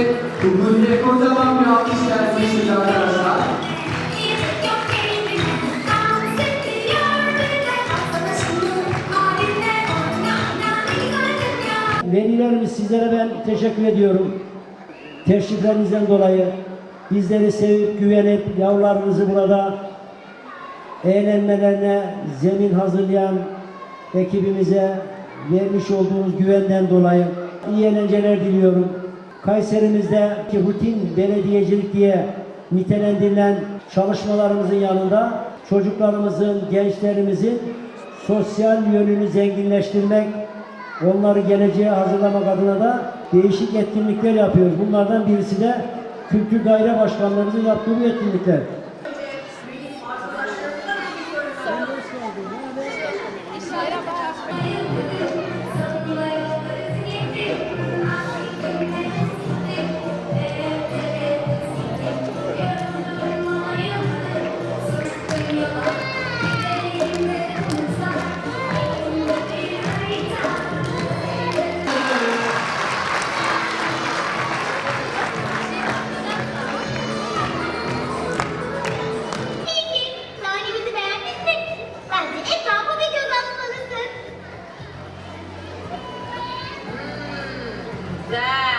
Şimdi arkadaşlar. Velilerimiz sizlere ben teşekkür ediyorum. Teşriflerinizden dolayı bizleri sevip güvenip yavrularımızı burada eğlenmelerine zemin hazırlayan ekibimize vermiş olduğunuz güvenden dolayı iyi eğlenceler diliyorum. Kayserimizde rutin belediyecilik diye nitelendirilen çalışmalarımızın yanında çocuklarımızın, gençlerimizin sosyal yönünü zenginleştirmek, onları geleceğe hazırlamak adına da değişik etkinlikler yapıyoruz. Bunlardan birisi de Kültür Daire Başkanlığımızın yaptığı bu etkinlikler. Dez.